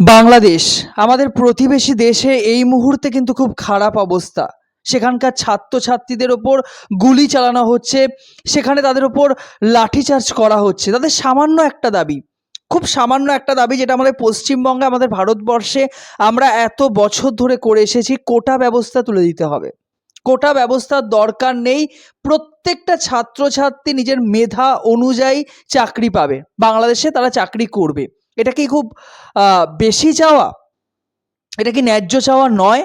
বাংলাদেশ, আমাদের প্রতিবেশী দেশে এই মুহূর্তে কিন্তু খুব খারাপ অবস্থা। সেখানকার ছাত্রছাত্রীদের ওপর গুলি চালানো হচ্ছে, সেখানে তাদের ওপর লাঠিচার্জ করা হচ্ছে। তাদের সামান্য একটা দাবি, খুব সামান্য একটা দাবি যেটা আমাদের পশ্চিমবঙ্গে, আমাদের ভারতবর্ষে আমরা এত বছর ধরে করে এসেছি, কোটা ব্যবস্থা তুলে দিতে হবে। কোটা ব্যবস্থার দরকার নেই, প্রত্যেকটা ছাত্রছাত্রী নিজের মেধা অনুযায়ী চাকরি পাবে। বাংলাদেশে তারা চাকরি করবে। এটা কি খুব বেশি চাওয়া? এটা কি ন্যায্য চাওয়া নয়?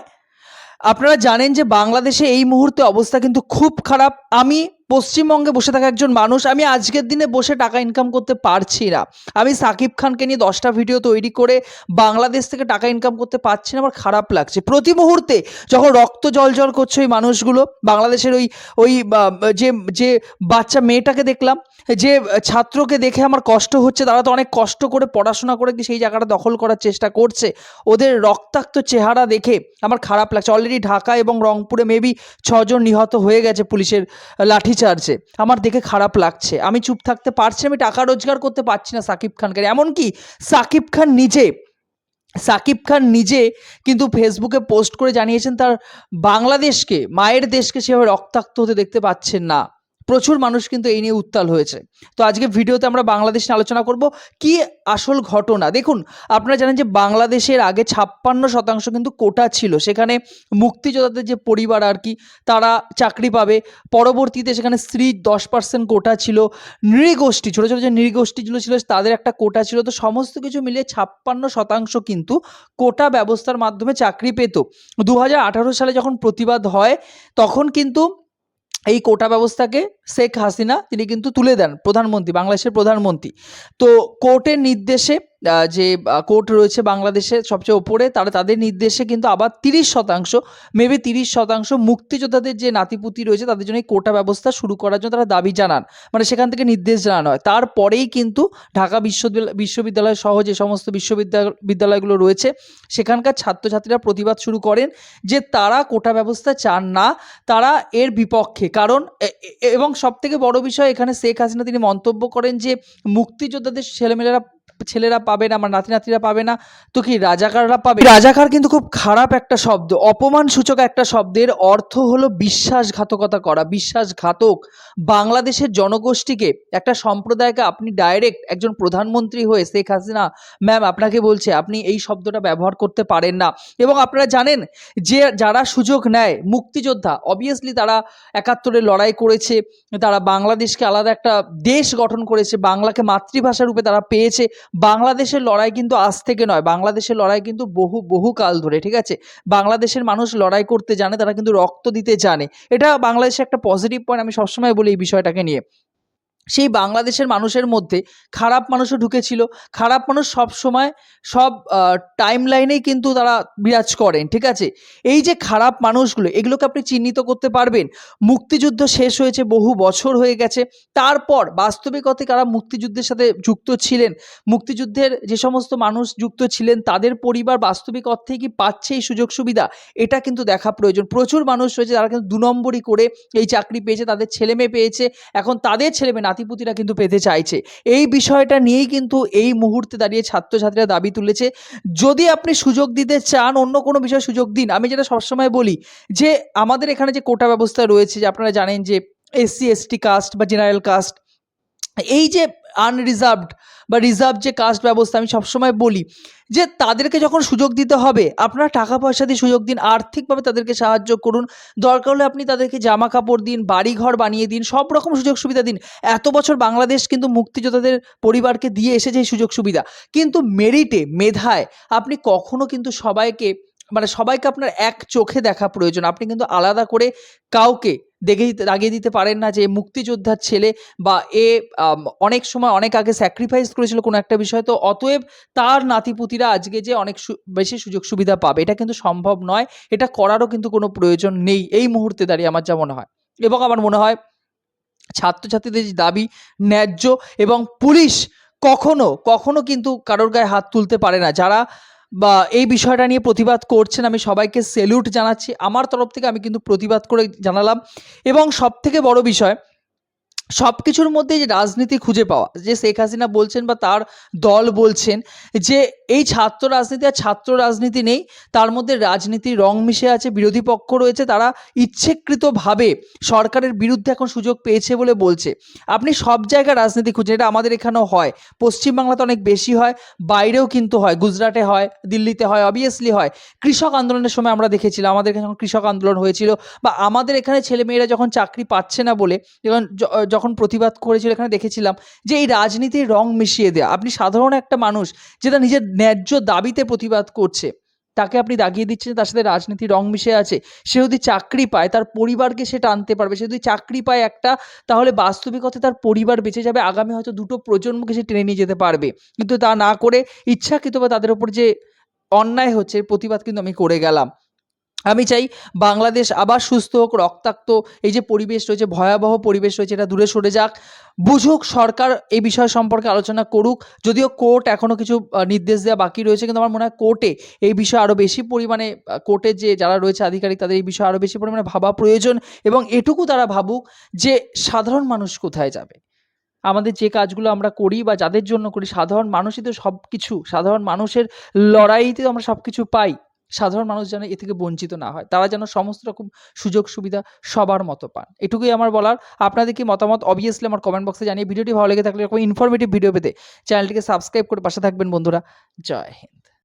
আপনারা জানেন যে বাংলাদেশে এই মুহূর্তে অবস্থা কিন্তু খুব খারাপ। আমি পশ্চিমবঙ্গে বসে থাকা একজন মানুষ, আমি আজকের দিনে বসে টাকা ইনকাম করতে পারছি না। আমি সাকিব খানকে নিয়ে দশটা ভিডিও তৈরি করে বাংলাদেশ থেকে টাকা ইনকাম করতে পারছি না, আমার খারাপ লাগছে। প্রতি মুহূর্তে যখন রক্ত জল জল করছে ওই মানুষগুলো, বাংলাদেশের ওই ওই যে যে বাচ্চা মেয়েটাকে দেখলাম, যে ছাত্রকে দেখে আমার কষ্ট হচ্ছে, তারা তো অনেক কষ্ট করে পড়াশোনা করে কি সেই জায়গাটা দখল করার চেষ্টা করছে। ওদের রক্তাক্ত চেহারা দেখে আমার খারাপ লাগছে। অলরেডি ঢাকা এবং রংপুরে মেবি ছজন নিহত হয়ে গেছে পুলিশের লাঠিচার্জে আমার দেখে খারাপ লাগছে। আমি চুপ থাকতে পারছি আমি টাকা রোজগার করতে পারছি না সাকিব খানকে। এমনকি সাকিব খান নিজে, সাকিব খান নিজে কিন্তু ফেসবুকে পোস্ট করে জানিয়েছেন তার বাংলাদেশকে, মায়ের দেশকে সেভাবে রক্তাক্ত হতে দেখতে পাচ্ছেন না। প্রচুর মানুষ কিন্তু এই নিয়ে উত্তাল হয়েছে। তো আজকে ভিডিওতে আমরা বাংলাদেশ নিয়ে আলোচনা করব, কি আসল ঘটনা? দেখুন, আপনারা জানেন যে বাংলাদেশের আগে ছাপ্পান্ন শতাংশ কিন্তু কোটা ছিল। সেখানে মুক্তিযোদ্ধাদের যে পরিবার আর কি, তারা চাকরি পাবে। পরবর্তীতে সেখানে স্ত্রীর দশ পার্সেন্ট কোটা ছিল। নৃগোষ্ঠী, ছোটো ছোটো যে নৃগোষ্ঠীগুলো ছিল, তাদের একটা কোটা ছিল। তো সমস্ত কিছু মিলিয়ে ছাপ্পান্ন শতাংশ কিন্তু কোটা ব্যবস্থার মাধ্যমে চাকরি পেত। দু হাজার আঠারো সালে যখন প্রতিবাদ হয়, তখন কিন্তু এই কোটা ব্যবস্থাকে শেখ হাসিনা, তিনি কিন্তু তুলে দেন প্রধানমন্ত্রী, বাংলাদেশের প্রধানমন্ত্রী। তো কোর্টের নির্দেশে যে কোর্ট রয়েছে বাংলাদেশের সবচেয়ে ওপরে, তারা তাদের নির্দেশে কিন্তু আবার তিরিশ শতাংশ, মেবি তিরিশ শতাংশ মুক্তিযোদ্ধাদের যে নাতিপুতি রয়েছে, তাদের জন্য এই কোটা ব্যবস্থা শুরু করার জন্য তারা দাবি জানান। মানে সেখান থেকে নির্দেশ জানানো হয়। তারপরেই কিন্তু ঢাকা বিশ্ববিদ্যালয় বিশ্ববিদ্যালয় সহ যে সমস্ত বিশ্ববিদ্যালয় বিদ্যালয়গুলো রয়েছে, সেখানকার ছাত্রছাত্রীরা প্রতিবাদ শুরু করেন যে তারা কোটা ব্যবস্থা চান না, তারা এর বিপক্ষে। কারণ এবং সব থেকে বড় বিষয় এখানে শেখ হাসিনা তিনি মন্তব্য করেন যে, মুক্তিযোদ্ধাদের ছেলেমেয়েরা ছেলেরা পাবে না, আমার নাতি নাতিরা পাবে না, তো কি রাজাকাররা পাবে? রাজাকার কিন্তু খুব খারাপ একটা শব্দ অপমান সূচক একটা শব্দের অর্থ হলো বিশ্বাসঘাতকতা করা, বিশ্বাসঘাতক। বাংলাদেশের জনগোষ্ঠীকে, একটা সম্প্রদায়কে আপনি ডাইরেক্ট একজন প্রধানমন্ত্রী হয়ে, শেখ হাসিনা ম্যাম আপনাকে বলছে, আপনি এই শব্দটা ব্যবহার করতে পারেন না। এবং আপনারা জানেন যে যারা সুযোগ নেয়, মুক্তিযোদ্ধা অবভিয়াসলি তারা একাত্তরে লড়াই করেছে, তারা বাংলাদেশকে আলাদা একটা দেশ গঠন করেছে, বাংলাকে মাতৃভাষা রূপে তারা পেয়েছে বাংলাদেশের লড়াই কিন্তু আজ থেকে নয়। বাংলাদেশের লড়াই কিন্তু বহু বহু কাল ধরে, ঠিক আছে? বাংলাদেশের মানুষ লড়াই করতে জানে, তারা কিন্তু রক্ত দিতে জানে। এটা বাংলাদেশের একটা পজিটিভ পয়েন্ট আমি সবসময় বলি এই বিষয়টাকে নিয়ে। সেই বাংলাদেশের মানুষের মধ্যে খারাপ মানুষও ঢুকেছিল। খারাপ মানুষ সব সময় সব টাইম লাইনেই কিন্তু তারা বিরাজ করেন, ঠিক আছে? এই যে খারাপ মানুষগুলো, এগুলোকে আপনি চিহ্নিত করতে পারবেন। মুক্তিযুদ্ধ শেষ হয়েছে, বহু বছর হয়ে গেছে। তারপর বাস্তবিকতে কারা মুক্তিযুদ্ধের সাথে যুক্ত ছিলেন? মুক্তিযুদ্ধের যে সমস্ত মানুষ যুক্ত ছিলেন, তাদের পরিবার বাস্তবিক অর্থে কি পাচ্ছে এই সুযোগ সুবিধা এটা কিন্তু দেখা প্রয়োজন। প্রচুর মানুষ রয়েছে, তারা কিন্তু দু নম্বরই করে এই চাকরি পেয়েছে, তাদের ছেলে মেয়ে পেয়েছে। এখন তাদের ছেলে মেয়ে নাতিপুতিরা কিন্তু পেতে চাইছে। এই বিষয়টা নিয়েই কিন্তু এই মুহূর্তে দাঁড়িয়ে ছাত্রছাত্রীরা দাবি তুলেছে। যদি আপনি সুযোগ দিতে চান, অন্য কোনো বিষয়ে সুযোগ দিন, আমি যেটা সবসময় বলি যে, আমাদের এখানে যে কোটা ব্যবস্থা রয়েছে, যে আপনারা জানেন যে এসসি, এসটি কাস্ট বা জেনারেল কাস্ট, এই যে আনরিজার্ভড বা রিজার্ভ যে কাস্ট ব্যবস্থা আমি সবসময় বলি যে তাদেরকে যখন সুযোগ দিতে হবে, আপনারা টাকা পয়সা দিয়ে সুযোগ দিন, আর্থিকভাবে তাদেরকে সাহায্য করুন, দরকার হলে আপনি তাদেরকে জামা কাপড় দিন, বাড়িঘর বানিয়ে দিন, সব রকম সুযোগ সুবিধা দিন। এত বছর বাংলাদেশ কিন্তু মুক্তিযোদ্ধাদের পরিবারকে দিয়ে এসেছে এই সুযোগ সুবিধা। কিন্তু মেরিটে মেধায় আপনি কখনো কিন্তু সবাইকে মানে সবাইকে আপনার এক চোখে দেখা প্রয়োজন। আপনি কিন্তু আলাদা করে কাউকে দেখে দিতে দাগিয়ে দিতে পারেন না যে মুক্তিযোদ্ধার ছেলে বা এ অনেক সময় অনেক আগে স্যাক্রিফাইস করেছিল কোনো একটা বিষয়। তো অতএব তার নাতিপুতিরা আজকে যে অনেক বেশি সুযোগ সুবিধা পাবে, এটা কিন্তু সম্ভব নয়। এটা করারও কিন্তু কোনো প্রয়োজন নেই। এই মুহূর্তে দাঁড়িয়ে আমার যা মনে হয়। এবং আমার মনে হয় ছাত্রছাত্রীদের যে দাবি ন্যায্য এবং পুলিশ কখনো কখনো কিন্তু কারোর গায়ে হাত তুলতে পারে না। যারা বা এই বিষয়টা নিয়ে প্রতিবাদ করছেন, আমি সবাইকে সেলুট জানাচ্ছি। আমার তরফ থেকে আমি কিন্তু প্রতিবাদ করে জানালাম। এবং সব থেকে বড় বিষয় সব কিছুর মধ্যে যে রাজনীতি খুঁজে পাওয়া, যে শেখ হাসিনা বলছেন বা তার দল বলছেন, যে এই ছাত্র রাজনীতি আর ছাত্র রাজনীতি নেই, তার মধ্যে রাজনীতির রং মিশে আছে, বিরোধী পক্ষ রয়েছে, তারা ইচ্ছেকৃতভাবে সরকারের বিরুদ্ধে এখন সুযোগ পেয়েছে বলে বলছে। আপনি সব জায়গায় রাজনীতি খুঁজছেন এটা আমাদের এখানেও হয়। পশ্চিমবাংলাতে অনেক বেশি হয়, বাইরেও কিন্তু হয়, গুজরাটে হয়, দিল্লিতে হয় অবভিয়াসলি হয়। কৃষক আন্দোলনের সময় আমরা দেখেছিলাম, আমাদের এখানে কৃষক আন্দোলন হয়েছিল বা আমাদের এখানে ছেলেমেয়েরা যখন চাকরি পাচ্ছে না বলে, যখন যখন প্রতিবাদ করেছিল, এখানে দেখেছিলাম যে এই রাজনীতির রং মিশিয়ে দেওয়া আপনি সাধারণ একটা মানুষ যেটা নিজের ন্যায্য দাবিতে প্রতিবাদ করছে, তাকে আপনি দাগিয়ে দিচ্ছেন তার সাথে রাজনীতি রং মিশে আছে। সে যদি চাকরি পায়, তার পরিবারকে সে টানতে পারবে। সে যদি চাকরি পায় একটা, তাহলে বাস্তবিকতা তার পরিবার বেঁচে যাবে। আগামী হয়তো দুটো প্রজন্মকে সে টেনে নিয়ে যেতে পারবে। কিন্তু তা না করে ইচ্ছাকৃতভাবে তাদের ওপর যে অন্যায় হচ্ছে প্রতিবাদ কিন্তু আমি করে গেলাম। আমি চাই বাংলাদেশ আবার সুস্থ হোক, রক্তাক্ত, এই যে পরিবেশ রয়েছে, ভয়াবহ পরিবেশ রয়েছে, এটা দূরে সরে যাক। বুঝুক, সরকার এই বিষয় সম্পর্কে আলোচনা করুক। যদিও কোর্ট এখনও কিছু নির্দেশ দেওয়া বাকি রয়েছে, কিন্তু আমার মনে হয় কোর্টে এই বিষয়ে আরও বেশি পরিমাণে কোর্টের যে যারা রয়েছে আধিকারিক, তাদের এই বিষয়ে আরও বেশি পরিমাণে ভাবা প্রয়োজন এবং এটুকু তারা ভাবুক যে সাধারণ মানুষ কোথায় যাবে। আমাদের যে কাজগুলো আমরা করি বা যাদের জন্য করি, সাধারণ মানুষই তো সব কিছু সাধারণ মানুষের লড়াইতে আমরা সব কিছু পাই। সাধারণ মানুষ যেন এ থেকে বঞ্চিত না হয়। তারা যেন সমস্ত রকম সুযোগ সুবিধা সবার মতো পান। এটুকুই আমার বলার। আপনাদের কি মতামত? অবভিয়াসলি আমার কমেন্ট বক্সে জানিয়ে ভিডিওটি ভালো লেগে থাকলে এরকম ইনফরমেটিভ ভিডিও পেতে চ্যানেলটিকে সাবস্ক্রাইব করে পাশে থাকবেন বন্ধুরা। জয় হিন্দ।